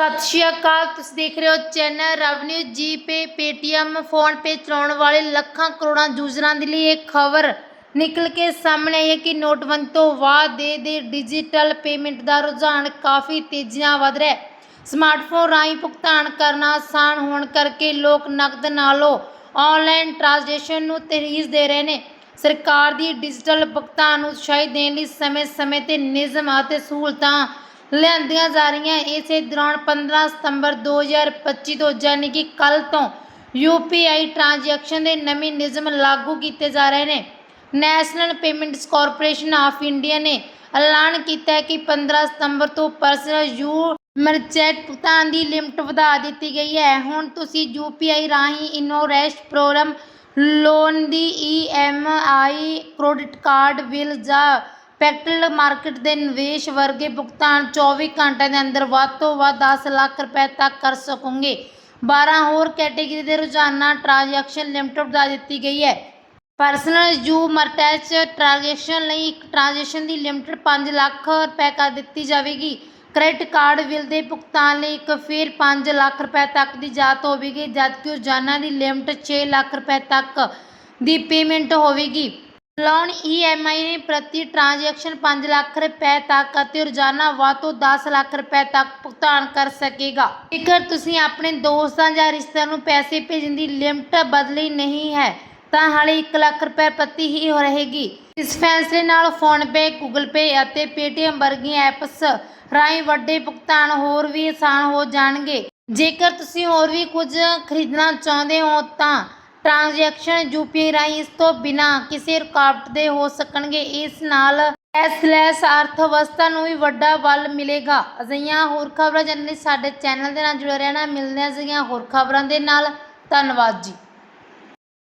ਸਤਿ ਸ਼੍ਰੀ ਅਕਾਲ, ਤੁਸੀਂ ਦੇਖ ਰਹੇ ਹੋ channel revenue GPay Paytm PhonePe ਚਲਾਉਣ ਵਾਲੇ ਲੱਖਾਂ ਕਰੋੜਾਂ ਯੂਜ਼ਰਾਂ ਦੇ ਲਈ ਇਹ ਖਬਰ ਨਿਕਲ ਕੇ ਸਾਹਮਣੇ ਆਈ ਹੈ ਕਿ ਨੋਟਬੰਦੀ ਤੋਂ ਬਾਅਦ ਦੇ ਦੇ ਡਿਜੀਟਲ ਪੇਮੈਂਟ ਦਾ ਰੁਝਾਨ ਕਾਫੀ ਤੇਜ਼ੀ ਨਾਲ ਵਧ ਰਿਹਾ ਹੈ। ਸਮਾਰਟਫੋਨ ਰਾਹੀਂ ਭੁਗਤਾਨ ਕਰਨਾ ਆਸਾਨ ਹੋਣ ਕਰਕੇ ਲੋਕ ਨਕਦ ਨਾਲੋਂ ਆਨਲਾਈਨ ਟ੍ਰਾਂਜੈਕਸ਼ਨ ਨੂੰ ਤਰਜੀਹ ਦੇ ਰਹੇ ਨੇ। ਸਰਕਾਰ ਦੀ ਡਿਜੀਟਲ ਭੁਗਤਾਨ ਨੂੰ ਉਤਸ਼ਾਹਿਤ ਦੇਣ ਲਈ ਸਮੇਂ-ਸਮੇਂ ਤੇ ਨਿਯਮ ਅਤੇ ਸਹੂਲਤਾਂ ਲਿਆਂਦੀਆਂ ਜਾ ਰਹੀਆਂ। ਇਸੇ ਦੌਰਾਨ 15 ਸਤੰਬਰ 2025 ਤੋਂ ਯਾਨੀ ਕਿ ਕੱਲ ਤੋਂ UPI ਟ੍ਰਾਂਜੈਕਸ਼ਨ ਦੇ ਨਵੇਂ ਨਿਯਮ ਲਾਗੂ ਕੀਤੇ ਜਾ ਰਹੇ ਨੇ। National payments corporation of India ਨੇ ਐਲਾਨ ਕੀਤਾ ਹੈ ਕਿ 15 ਸਤੰਬਰ ਤੋਂ ਪਰਸਨਲ ਯੂ ਮਰਚੈਂਟ ਭੁਗਤਾਨ ਦੀ ਲਿਮਟ ਵਧਾ ਦਿੱਤੀ ਗਈ ਹੈ। ਹੁਣ ਤੁਸੀਂ UPI ਰਾਹੀਂ ਇਨੋਰੈਸਟ ਪ੍ਰੋਗਰਾਮ ਲੋਨ ਦੀ EMI ਕ੍ਰੈਡਿਟ ਕਾਰਡ, ਬਿੱਲ ਜਾਂ ਕੈਪੀਟਲ ਮਾਰਕੀਟ ਦੇ ਨਿਵੇਸ਼ ਵਰਗੇ ਭੁਗਤਾਨ 24 ਘੰਟਿਆਂ ਦੇ ਅੰਦਰ ਵੱਧ ਤੋਂ ਵੱਧ 10 ਲੱਖ ਰੁਪਏ ਤੱਕ ਕਰ ਸਕੋਗੇ। 12 ਹੋਰ ਕੈਟੇਗਰੀ ਦੇ ਰੋਜ਼ਾਨਾ ਟ੍ਰਾਂਜੈਕਸ਼ਨ ਲਿਮਟ ਵਧਾ ਦਿੱਤੀ ਗਈ ਹੈ। ਪਰਸਨਲ ਯੂ ਮਰਟੈਚ ਟ੍ਰਾਂਜੈਕਸ਼ਨ ਲਈ ਇੱਕ ਟ੍ਰਾਂਜੈਕਸ਼ਨ ਦੀ ਲਿਮਟ 5 ਲੱਖ ਰੁਪਏ ਕਰ ਦਿੱਤੀ ਜਾਵੇਗੀ। ਕ੍ਰੈਡਿਟ ਕਾਰਡ ਬਿੱਲ ਦੇ ਭੁਗਤਾਨ ਲਈ ਇੱਕ ਫਿਰ 5 ਲੱਖ ਰੁਪਏ ਤੱਕ ਦੀ ਜਾਤ ਹੋਵੇਗੀ, ਜਦਕਿ ਰੋਜ਼ਾਨਾ ਦੀ ਲਿਮਟ 6 ਲੱਖ ਰੁਪਏ ਤੱਕ ਦੀ ਪੇਮੈਂਟ ਹੋਵੇਗੀ। ਲੋਨ EMI ਨੇ ਪ੍ਰਤੀ ਟ੍ਰਾਂਜੈਕਸ਼ਨ ਪੰਜ ਲੱਖ ਰੁਪਏ ਤੱਕ ਅਤੇ ਰੋਜ਼ਾਨਾ ਵੱਧ ਤੋਂ 10 ਲੱਖ ਰੁਪਏ ਤੱਕ ਭੁਗਤਾਨ ਕਰ ਸਕੇਗਾ। ਜੇਕਰ ਤੁਸੀਂ ਆਪਣੇ ਦੋਸਤਾਂ ਜਾਂ ਰਿਸ਼ਤੇਦਾਰਾਂ ਨੂੰ ਪੈਸੇ ਭੇਜਣ ਦੀ ਲਿਮਟ ਬਦਲੀ ਨਹੀਂ ਹੈ, ਤਾਂ ਹਾਲੇ ਇੱਕ ਲੱਖ ਰੁਪਏ ਪ੍ਰਤੀ ਹੀ ਰਹੇਗੀ। ਇਸ ਫੈਸਲੇ ਨਾਲ ਫੋਨਪੇ ਗੂਗਲ ਪੇ ਅਤੇ ਪੇਟੀਐਮ ਵਰਗੀਆਂ ਐਪਸ ਰਾਹੀਂ ਵੱਡੇ ਭੁਗਤਾਨ ਹੋਰ ਵੀ ਆਸਾਨ ਹੋ ਜਾਣਗੇ। ਜੇਕਰ ਤੁਸੀਂ ਹੋਰ ਵੀ ਕੁਝ ਖਰੀਦਣਾ ਚਾਹੁੰਦੇ ਹੋ ਤਾਂ ਟ੍ਰਾਂਜੈਕਸ਼ਨ ਯੂਪੀਆਈ ਰਾਹੀਂ ਇਸ ਤੋਂ ਬਿਨਾਂ ਕਿਸੇ ਰੁਕਾਵਟ ਦੇ ਹੋ ਸਕਣਗੇ। ਇਸ ਨਾਲ ਐਸਲੈਸ ਅਰਥਵਿਵਸਥਾ ਨੂੰ ਵੀ ਵੱਡਾ ਬਲ ਮਿਲੇਗਾ। ਅਜਿਹੀਆਂ ਹੋਰ ਖਬਰਾਂ ਜਾਣਨ ਲਈ ਸਾਡੇ ਚੈਨਲ ਦੇ ਨਾਲ ਜੁੜੇ ਰਹਿਣਾ। ਮਿਲਦੇ ਹਾਂ ਅਜਿਹੀਆਂ ਹੋਰ ਖਬਰਾਂ ਦੇ ਨਾਲ। ਧੰਨਵਾਦ ਜੀ।